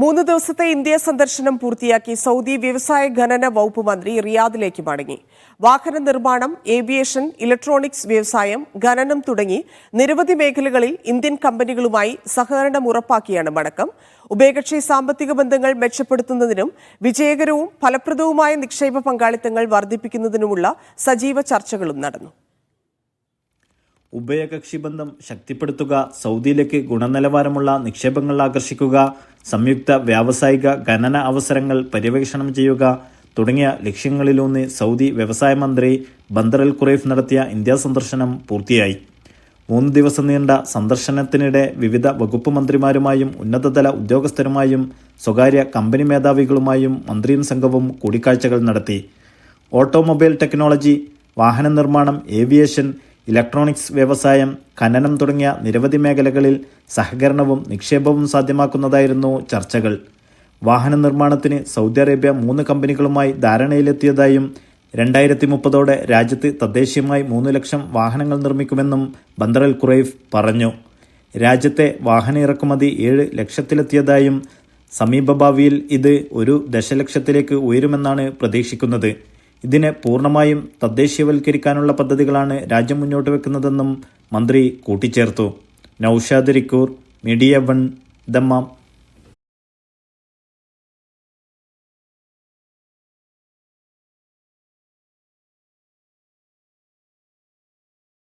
മൂന്ന് ദിവസത്തെ ഇന്ത്യ സന്ദർശനം പൂർത്തിയാക്കി സൗദി വ്യവസായ ഖനന വകുപ്പ് മന്ത്രി റിയാദിലേക്ക് മടങ്ങി. വാഹന നിർമ്മാണം ഏവിയേഷൻ ഇലക്ട്രോണിക്സ് വ്യവസായം ഖനനം തുടങ്ങി നിരവധി മേഖലകളിൽ ഇന്ത്യൻ കമ്പനികളുമായി സഹകരണം ഉറപ്പാക്കിയാണ് മടക്കം. ഉഭയകക്ഷി സാമ്പത്തിക ബന്ധങ്ങൾ മെച്ചപ്പെടുത്തുന്നതിനും വിജയകരവും ഫലപ്രദവുമായ നിക്ഷേപ പങ്കാളിത്തങ്ങൾ വർദ്ധിപ്പിക്കുന്നതിനുമുള്ള സജീവ ചർച്ചകളും നടന്നു. ഉഭയകക്ഷി ബന്ധം ശക്തിപ്പെടുത്തുക സൗദിയിലേക്ക് ഗുണനിലവാരമുള്ള നിക്ഷേപങ്ങൾ ആകർഷിക്കുക സംയുക്ത വ്യാവസായിക ഖനന അവസരങ്ങൾ പര്യവേക്ഷണം ചെയ്യുക തുടങ്ങിയ ലക്ഷ്യങ്ങളിലൂന്നി സൗദി വ്യവസായ മന്ത്രി ബന്ദർ അൽ ഖുറൈഫ് നടത്തിയ ഇന്ത്യ സന്ദർശനം പൂർത്തിയായി. മൂന്ന് ദിവസം നീണ്ട സന്ദർശനത്തിനിടെ വിവിധ വകുപ്പ് മന്ത്രിമാരുമായും ഉന്നതതല ഉദ്യോഗസ്ഥരുമായും സ്വകാര്യ കമ്പനി മേധാവികളുമായും മന്ത്രിയും സംഘവും കൂടിക്കാഴ്ചകൾ നടത്തി. ഓട്ടോമൊബൈൽ ടെക്നോളജി വാഹന നിർമ്മാണം ഏവിയേഷൻ ഇലക്ട്രോണിക്സ് വ്യവസായം ഖനനം തുടങ്ങിയ നിരവധി മേഖലകളിൽ സഹകരണവും നിക്ഷേപവും സാധ്യമാക്കുന്നതായിരുന്നു ചർച്ചകൾ. വാഹന നിർമ്മാണത്തിന് സൗദി അറേബ്യ മൂന്ന് കമ്പനികളുമായി ധാരണയിലെത്തിയതായും രണ്ടായിരത്തി മുപ്പതോടെ രാജ്യത്ത് തദ്ദേശീയമായി മൂന്ന് ലക്ഷം വാഹനങ്ങൾ നിർമ്മിക്കുമെന്നും ബന്ദർ അൽ ഖുറൈഫ് പറഞ്ഞു. രാജ്യത്തെ വാഹന ഇറക്കുമതി ഏഴ് ലക്ഷത്തിലെത്തിയതായും സമീപഭാവിയിൽ ഇത് ഒരു ദശലക്ഷത്തിലേക്ക് ഉയരുമെന്നാണ് പ്രതീക്ഷിക്കുന്നത്. ഇതിനെ പൂർണമായും തദ്ദേശീയവൽക്കരിക്കാനുള്ള പദ്ധതികളാണ് രാജ്യം മുന്നോട്ട് വെക്കുന്നതെന്നും മന്ത്രി കൂട്ടിച്ചേർത്തു. Noushad Rikkur media one Dammam.